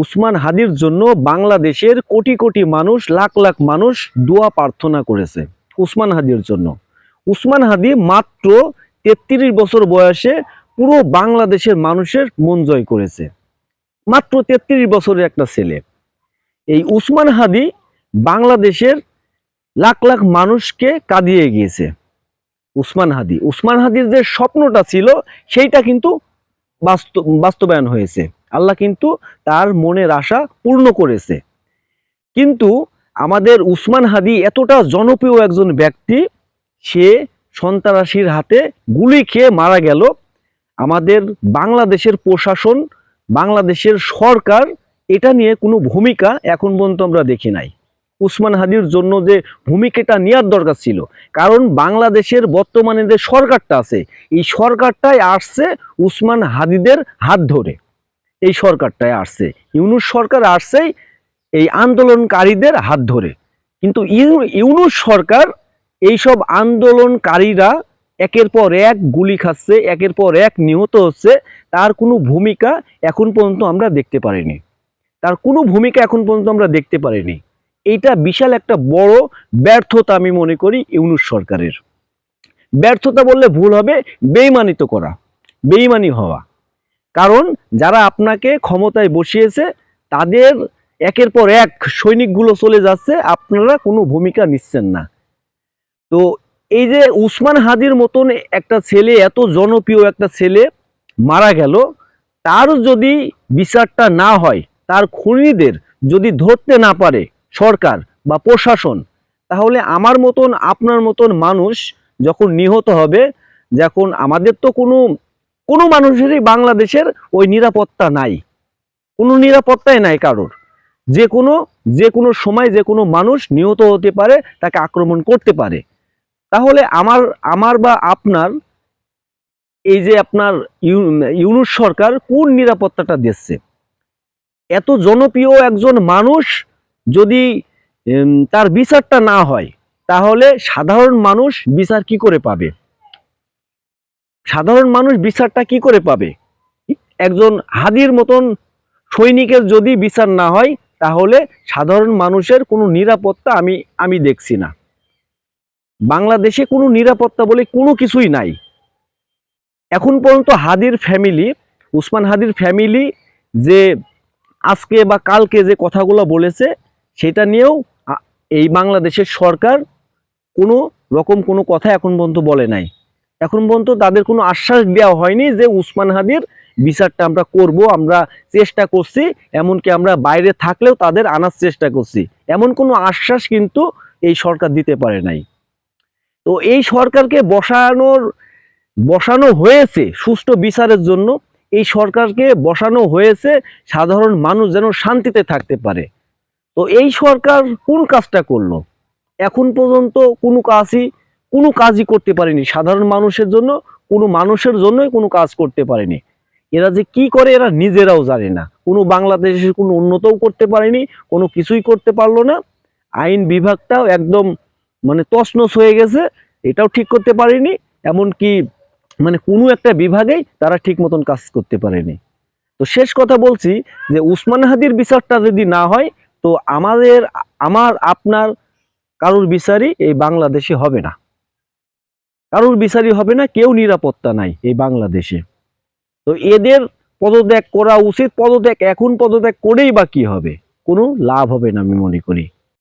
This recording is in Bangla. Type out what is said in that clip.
উসমান হাদির জন্য বাংলাদেশের কোটি কোটি মানুষ, লাখ লাখ মানুষ দোয়া প্রার্থনা করেছে উসমান হাদির জন্য। উসমান হাদি মাত্র তেত্রিশ বছর বয়সে পুরো বাংলাদেশের মানুষের মন জয় করেছে। মাত্র তেত্রিশ বছরের একটা ছেলে। এই উসমান হাদি বাংলাদেশের লাখ লাখ মানুষকে কাঁদিয়ে গিয়েছে। উসমান হাদি। উসমান হাদির যে স্বপ্নটা ছিল, সেইটা কিন্তু বাস্তব বাস্তবায়ন হয়েছে। আল্লাহ কিন্তু তার মনের আশা পূর্ণ করেছে। কিন্তু আমাদের উসমান হাদি এতটা জনপ্রিয় একজন ব্যক্তি, সে সন্ত্রাসীর হাতে গুলি খেয়ে মারা গেল। আমাদের বাংলাদেশের প্রশাসন, বাংলাদেশের সরকার এটা নিয়ে কোনো ভূমিকা এখন পর্যন্ত আমরা দেখি নাই। উসমান হাদির জন্য যে ভূমিকাটা নেওয়ার দরকার ছিল, কারণ বাংলাদেশের বর্তমানে যে সরকারটা আছে, এই সরকারটাই আসছে উসমান হাদিদের হাত ধরে। এই সরকারটায় আসছে। ইউনুস সরকার আসছেই এই আন্দোলনকারীদের হাত ধরে। কিন্তু ইউ- ইউনুস সরকার এইসব আন্দোলনকারীরা একের পর এক গুলি খাচ্ছে, একের পর এক নিহত হচ্ছে। তার কোনো ভূমিকা এখন পর্যন্ত আমরা দেখতে পারিনি। তার কোনো ভূমিকা এখন পর্যন্ত আমরা দেখতে পারিনি। এটা বিশাল একটা বড় ব্যর্থতা আমি মনে করি ইউনুস সরকারের। ব্যর্থতা বললে ভুল হবে বেইমানিত করা বেইমানি হওয়া। কারণ যারা আপনাকে ক্ষমতায় বসিয়েছে, তাদের একের পর এক সৈনিকগুলো চলে যাচ্ছে, আপনারা কোনো ভূমিকা নিচ্ছেন না। তো এই যে উসমান হাদির মতন একটা ছেলে, এত জনপ্রিয় একটা ছেলে মারা গেল, তার যদি বিচারটা না হয়, তার খুনিদের যদি ধরতে না পারে সরকার বা প্রশাসন, তাহলে আমার মতন, আপনার মতন মানুষ যখন নিহত হবে, যখন আমাদের তো কোনো কোনো মানুষেরই বাংলাদেশের ওই নিরাপত্তা নাই। কোনো নিরাপত্তাই নাই কারোর। যে কোনো যে কোনো সময় যে কোনো মানুষ নিহত হতে পারে, তাকে আক্রমণ করতে পারে। তাহলে আমার আমার বা আপনার, এই যে আপনার ইউ- ইউনুস সরকার কোন নিরাপত্তাটা দিচ্ছে? এত জনপ্রিয় একজন মানুষ যদি তার বিচারটা না হয়, তাহলে সাধারণ মানুষ বিচার কি করে পাবে? সাধারণ মানুষ বিচারটা কি করে পাবে? একজন হাদির মতন সৈনিকের যদি বিচার না হয়, তাহলে সাধারণ মানুষের কোনো নিরাপত্তা আমি আমি দেখছি না। বাংলাদেশে কোনো নিরাপত্তা বলে কোনো কিছুই নাই। এখন পর্যন্ত হাদির ফ্যামিলি উসমান হাদির ফ্যামিলি যে আজকে বা কালকে যে কথাগুলো বলেছে, সেটা নিয়েও এই বাংলাদেশের সরকার কোনো রকম কোনো কথা এখন পর্যন্ত বলে নাই। এখন পর্যন্ত তাদের কোনো আশ্বাস দেওয়া হয়নি যে উসমান হাদির বিচারটা আমরা করব, আমরা চেষ্টা করছি, এমনকি আমরা বাইরে থাকলেও তাদের আনার চেষ্টা করছি। এমন কোনো আশ্বাস কিন্তু এই সরকার দিতে পারে নাই। তো এই সরকারকে বসানোর, বসানো হয়েছে সুষ্ঠু বিচারের জন্য, এই সরকারকে বসানো হয়েছে সাধারণ মানুষ যেন শান্তিতে থাকতে পারে। তো এই সরকার কোন কাজটা করল? এখন পর্যন্ত কোনো কাজই কোনো কাজই করতে পারেনি। সাধারণ মানুষের জন্য, কোনো মানুষের জন্যই কোনো কাজ করতে পারেনি। এরা যে কি করে এরা নিজেরাও জানে না। কোনো বাংলাদেশের কোনো উন্নতও করতে পারেনি, কোনো কিছুই করতে পারল না। আইন বিভাগটাও একদম মানে তছনছ হয়ে গেছে, এটাও ঠিক করতে পারেনি, এমনকি মানে কোনো একটা বিভাগেই তারা ঠিক মতন কাজ করতে পারেনি। তো শেষ কথা বলছি যে উসমান হাদির বিচারটা যদি না হয়, তো আমাদের, আমার, আপনার কারোর বিচারই এই বাংলাদেশে হবে না। কারোর বিচারই হবে না, কেউ নিরাপত্তা নাই এই বাংলাদেশে। তো এদের পদত্যাগ করা উচিত, পদত্যাগ, এখন পদত্যাগ করেই বা কি হবে? কোনো লাভ হবে না আমি মনে করি।